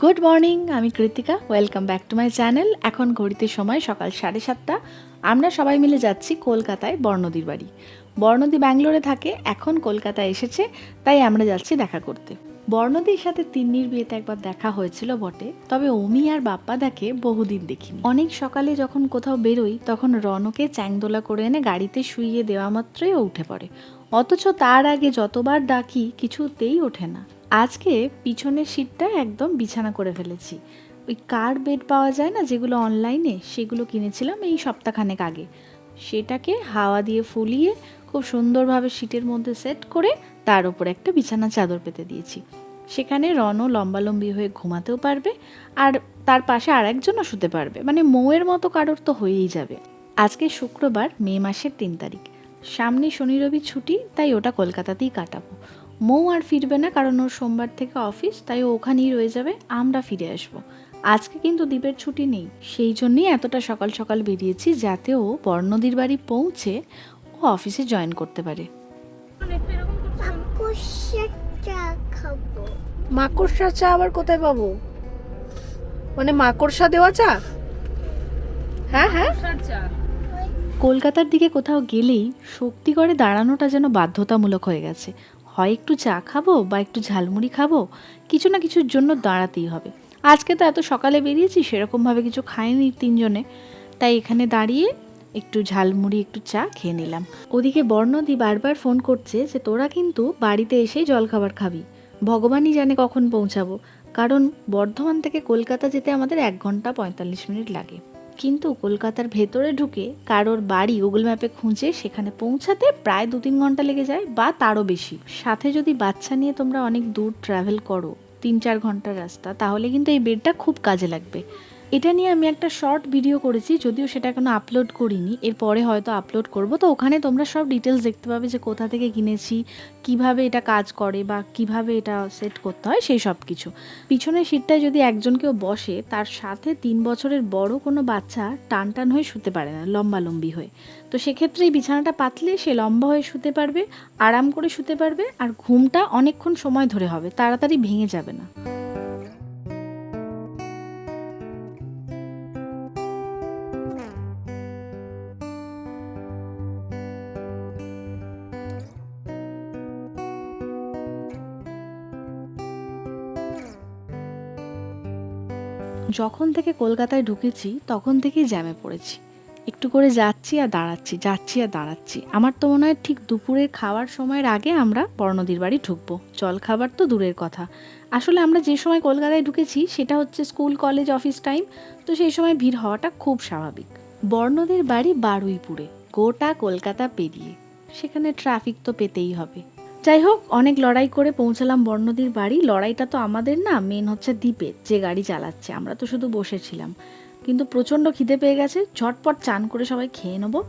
Good morning, আমি Kritika welcome back to my channel এখন ঘড়িতে সময় সকাল সাড়ে সাতটা। আমরা সবাই মিলে যাচ্ছি কলকাতায় বর্ণদির বাড়ি। বর্ণদি ব্যাঙ্গালোরে থাকে, এখন কলকাতায় এসেছে, তাই আমরা যাচ্ছি দেখা করতে। বর্ণদির সাথে তিন্নির বিয়েতে একবার দেখা হয়েছিল বটে, তবে অমি আর বাপ্পা দেখে বহুদিন দেখিনি। অনেক সকালে যখন কোথাও বেরোই, তখন রনকে চ্যাংদোলা করে এনে গাড়িতে শুইয়ে দেওয়া মাত্রই উঠে পড়ে। অথচ তার আগে যতবার ডাকি, কিছুতেই ওঠে না। আজকে পিছনের সিটটা একদম বিছানা করে ফেলেছি। ওই কার বেড পাওয়া যায় না, যেগুলো অনলাইনে সেগুলো কিনেছিলাম এই সপ্তাহখানেক আগে। সেটাকে হাওয়া দিয়ে ফুলিয়ে, খুব সুন্দরভাবে সিটের মধ্যে সেট করে তার উপর একটা বিছানা চাদর পেতে দিয়েছি। সেখানে রনও লম্বালম্বি হয়ে ঘুমাতেও পারবে আর তার পাশে আর একজনও শুতে পারবে। মানে মৌয়ের মতো কারোর তো হয়েই যাবে। আজকে শুক্রবার, মে মাসের তিন তারিখ। সামনে শনি রবি ছুটি, তাই ওটা কলকাতাতেই কাটাবো। মৌ আর ফিরবে না কারণ ওর সোমবার থেকে অফিস তাই ও ওখানেই রয়ে যাবে আমরা ফিরে আসব। আজকে কিন্তু দ্বীপের ছুটি নেই সেই জন্যই এতটা সকাল সকাল বেরিয়েছি যাতে ও বর্ণদির বাড়ি পৌঁছে ও অফিসে জয়েন করতে পারে। মাকড়সার চা খাব। মাকড়সা চা আবার কোথায় পাবো? মানে মাকড়সা দেওয়া চা? হ্যাঁ হ্যাঁ। কলকাতার দিকে কোথাও গেলেই শক্তিগড়ে দাঁড়ানোটা যেন বাধ্যতামূলক হয়ে গেছে। হয় একটু চা খাব বা একটু ঝালমুড়ি খাব, কিছু না কিছুর জন্য দাঁড়াতেই হবে। আজকে তো এত সকালে বেরিয়েছি, সেরকমভাবে কিছু খাইনি তিনজনে। তাই এখানে দাঁড়িয়ে একটু ঝালমুড়ি, একটু চা খেয়ে নিলাম। ওদিকে বর্ণদি বারবার ফোন করছে যে, তোরা কিন্তু বাড়িতে এসেই জলখাবার খাবি। ভগবানই জানে কখন পৌঁছাবো। কারণ বর্ধমান থেকে কলকাতা যেতে আমাদের এক ঘণ্টা পঁয়তাল্লিশ মিনিট লাগে। কিন্তু কলকাতার ভেতরে ঢুকে কারোর বাড়ি গুগল ম্যাপে খুঁজে সেখানে পৌঁছাতে প্রায় দু তিন ঘণ্টা লেগে যায় বা তারও বেশি। সাথে যদি বাচ্চা নিয়ে তোমরা অনেক দূর ট্রাভেল করো তিন চার ঘণ্টার রাস্তা, তাহলে কিন্তু এই বেডটা খুব কাজে লাগবে। এটা নিয়ে আমি একটা শর্ট ভিডিও করেছি, যদিও সেটা এখনও আপলোড করিনি। এরপরে হয়তো আপলোড করব। তো ওখানে তোমরা সব ডিটেলস দেখতে পাবে যে কোথা থেকে কিনেছি, কীভাবে এটা কাজ করে বা কীভাবে এটা সেট করতে হয়, সেই সব কিছু। পিছনের সিটটায় যদি একজন কেউ বসে, তার সাথে তিন বছরের বড় কোনো বাচ্চা টান টান হয়ে শুতে পারে না, লম্বা লম্বি হয়ে। তো সেক্ষেত্রে এই বিছানাটা পাতলে সে লম্বা হয়ে শুতে পারবে, আরাম করে শুতে পারবে, আর ঘুমটা অনেকক্ষণ সময় ধরে হবে, তাড়াতাড়ি ভেঙে যাবে না। যখন থেকে কলকাতায় ঢুকেছি, তখন থেকেই জ্যামে পড়েছি। একটু করে যাচ্ছি আর দাঁড়াচ্ছি, যাচ্ছি আর দাঁড়াচ্ছি। আমার তো মনে হয় ঠিক দুপুরের খাওয়ার সময়ের আগে আমরা বর্ণদির বাড়ি ঢুকবো। জল খাবার তো দূরের কথা। আসলে আমরা যে সময় কলকাতায় ঢুকেছি, সেটা হচ্ছে স্কুল, কলেজ, অফিস টাইম। তো সেই সময় ভিড় হওয়াটা খুব স্বাভাবিক। বর্ণদের বাড়ি বারুইপুরে, গোটা কলকাতা পেরিয়ে। সেখানে ট্রাফিক তো পেতেই হবে। যাই হোক, অনেক লড়াই করে পৌঁছালাম বর্ণদীর বাড়ি। লড়াইটা তো আমাদের না মেন হচ্ছে দ্বীপে, যে গাড়ি চালাচ্ছে। আমরা তো শুধু বসেছিলাম। কিন্তু প্রচণ্ড খিদে পেয়ে গেছে। ঝটপট চান করে সবাই খেয়ে নেব।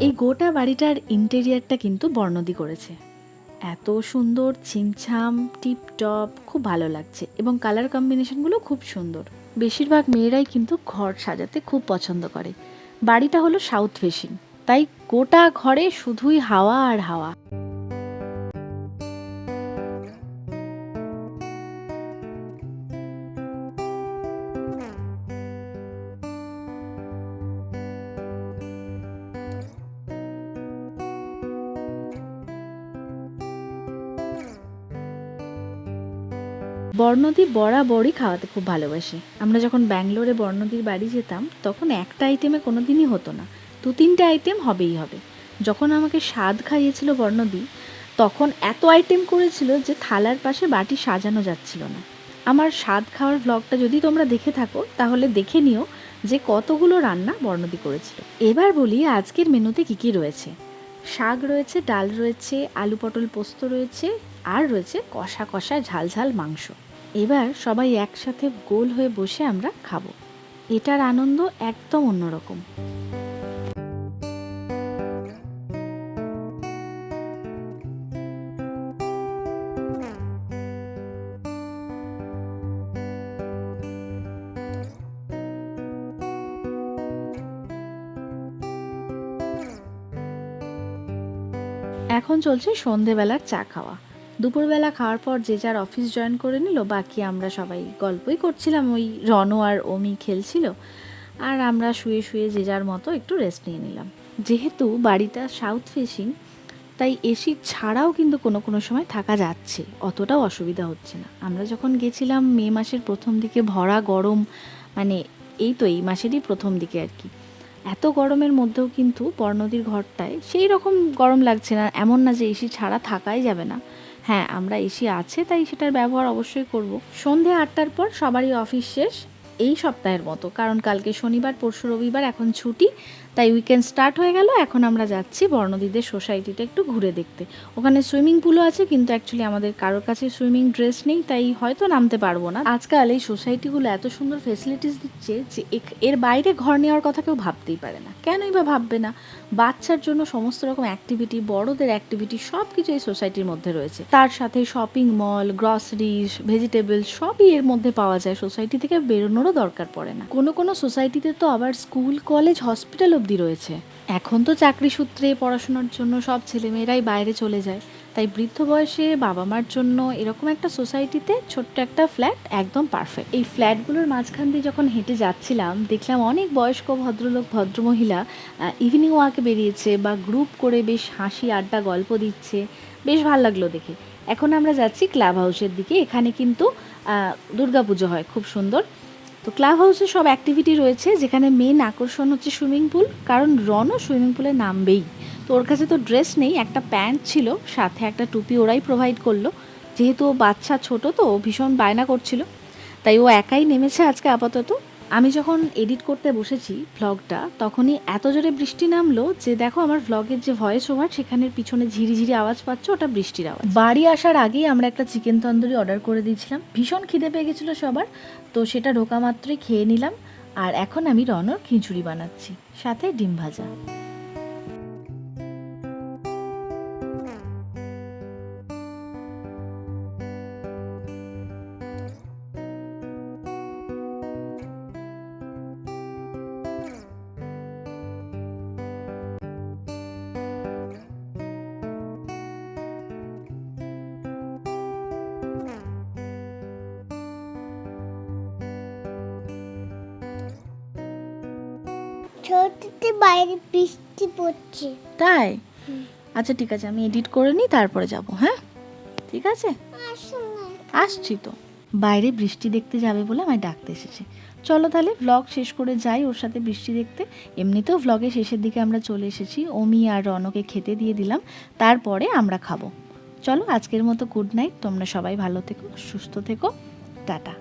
এই গোটা বাড়িটার ইন্টেরিয়ারটা কিন্তু বর্ণদি করেছে। এত সুন্দর, ছিমছাম, টিপটপ, খুব ভালো লাগছে এবং কালার কম্বিনেশনগুলো খুব সুন্দর। বেশিরভাগ মেয়েরাই কিন্তু ঘর সাজাতে খুব পছন্দ করে। বাড়িটা হলো সাউথ ফেসিং, তাই গোটা ঘরে শুধুই হাওয়া আর হাওয়া। বর্ণদি বরাবরই খাওয়াতে খুব ভালোবাসে। আমরা যখন ব্যাঙ্গালোরে বর্ণদির বাড়ি যেতাম, তখন একটা আইটেমে কোনো দিনই হতো না। দু তিনটে আইটেম হবেই হবে। যখন আমাকে স্বাদ খাইয়েছিল বর্ণদি, তখন এত আইটেম করেছিল যে থালার পাশে বাটি সাজানো যাচ্ছিল না। আমার স্বাদ খাওয়ার ব্লগটা যদি তোমরা দেখে থাকো, তাহলে দেখে নিও যে কতগুলো রান্না বর্ণদি করেছিল। এবার বলি আজকের মেনুতে কি কি রয়েছে। শাক রয়েছে, ডাল রয়েছে, আলু পটল পোস্ত রয়েছে, আর রয়েছে কষা কষা ঝাল ঝাল মাংস। এবার সবাই একসাথে গোল হয়ে বসে আমরা খাব। এটার আনন্দ একদম অন্যরকম। এখন চলছে সন্ধেবেলার চা খাওয়া। দুপুরবেলা খাওয়ার পর যে যার অফিস জয়েন করে নিল, বাকি আমরা সবাই গল্পই করছিলাম, ওই রনো আর ওমি খেলছিল। আর আমরা শুয়ে শুয়ে যে যার মতো একটু রেস্ট নিয়ে নিলাম। যেহেতু বাড়িটা সাউথ ফেসিং তাই এসি ছাড়াও কিন্তু কোনো কোনো সময় থাকা যাচ্ছে, অতটাও অসুবিধা হচ্ছে না। আমরা যখন গেছিলাম মে মাসের প্রথম দিকে, ভরা গরম মানে এই তো এই মাসেরই প্রথম দিকে আর কি। এত গরমের মধ্যেও কিন্তু বর্ণদীর ঘরটায় সেই রকম গরম লাগছে না, এমন না যে এসি ছাড়া থাকাই যাবে না। হ্যাঁ আমরা এসি আছে, তাই সেটার ব্যবহার অবশ্যই করব। সন্ধে আটটার পর সবারই অফিস শেষ। এই সপ্তাহের মতো। কারণ কালকে শনিবার, পরশু রবিবার এখন ছুটি, তাই উইকেন্ড স্টার্ট হয়ে গেল। এখন আমরা যাচ্ছি বর্ণদীদের সোসাইটিটা একটু ঘুরে দেখতে। ওখানে সুইমিং পুলও আছে, কিন্তু অ্যাকচুয়ালি আমাদের কারোর কাছে সুইমিং ড্রেস নেই, তাই হয়তো নামতে পারব না। আজকাল এই সোসাইটিগুলো এত সুন্দর ফেসিলিটিস দিচ্ছে যে এর বাইরে ঘর নেওয়ার কথা কেউ ভাবতেই পারে না। কেনই বা ভাববে না? বাচ্চার জন্য সমস্ত রকম অ্যাক্টিভিটি বড়দের অ্যাক্টিভিটি সব কিছু এই সোসাইটির মধ্যে রয়েছে। তার সাথে শপিং মল গ্রসারিজ ভেজিটেবল সবই এর মধ্যে পাওয়া যায়। সোসাইটি থেকে বেরোনোরও দরকার পড়ে না। কোনো কোনো সোসাইটিতে তো আবার স্কুল, কলেজ, হসপিটাল অবধি রয়েছে। এখন তো চাকরি সূত্রে, পড়াশোনার জন্য সব ছেলেমেয়েরাই বাইরে চলে যায়। তাই বৃদ্ধ বয়সে বাবা মার জন্য এরকম একটা সোসাইটিতে ছোট্ট একটা ফ্ল্যাট একদম পারফেক্ট এই ফ্ল্যাটগুলোর মাঝখান দিয়ে যখন হেঁটে যাচ্ছিলাম, দেখলাম অনেক বয়স্ক ভদ্রলোক, ভদ্রমহিলা ইভিনিং ওয়াকে বেরিয়েছে বা গ্রুপ করে বেশ হাসি, আড্ডা, গল্প দিচ্ছে। বেশ ভালো লাগল দেখে। এখন আমরা যাচ্ছি ক্লাব হাউসের দিকে। এখানে কিন্তু দুর্গাপুজো হয়। খুব সুন্দর। তো ক্লাব হাউসে সব অ্যাক্টিভিটি রয়েছে, যেখানে মেন আকর্ষণ হচ্ছে সুইমিং পুল কারণ রনও সুইমিং পুলে নামবেই। তো ওর কাছে তো ড্রেস নেই, একটা প্যান্ট ছিল, সাথে একটা টুপি ওরাই প্রোভাইড করল। যেহেতু ও বাচ্চা ছোট, তো ভীষণ বায়না করছিল। তাই ও একাই নেমেছে আজকে আপাতত। আমি যখন এডিট করতে বসেছি ভ্লগটা তখনই এত জোরে বৃষ্টি নামলো যে দেখো আমার ভ্লগের যে ভয়েস ওভার সেখানের পিছনে ঝিরিঝিরি আওয়াজ পাচ্ছ, ওটা বৃষ্টির আওয়াজ। বাড়ি আসার আগেই আমরা একটা চিকেন তন্দুরি অর্ডার করে দিয়েছিলাম। ভীষণ খিদে পেয়ে গেছিল সবার, তো সেটা ঢোকা মাত্রই খেয়ে নিলাম। আর এখন আমি রনর খিচুড়ি বানাচ্ছি, সাথে ডিম ভাজা। ছোটতে বাইরে বৃষ্টি পড়ছে। তাই? আচ্ছা ঠিক আছে আমি এডিট করে নিই তারপরে যাব হ্যাঁ? ঠিক আছে? আসছি তো। বাইরে বৃষ্টি দেখতে যাবে বলে আমায় ডাকতে এসেছে। চলো তাহলে ভ্লগ শেষ করে যাই ওর সাথে বৃষ্টি দেখতে। এমনিতেও ভ্লগের শেষের দিকে আমরা চলে এসেছি অমি আর রনকে খেতে দিয়ে দিলাম তারপরে আমরা খাব। চলো আজকের মতো গুড নাইট তোমরা সবাই ভালো থেকো সুস্থ থেকো টাটা।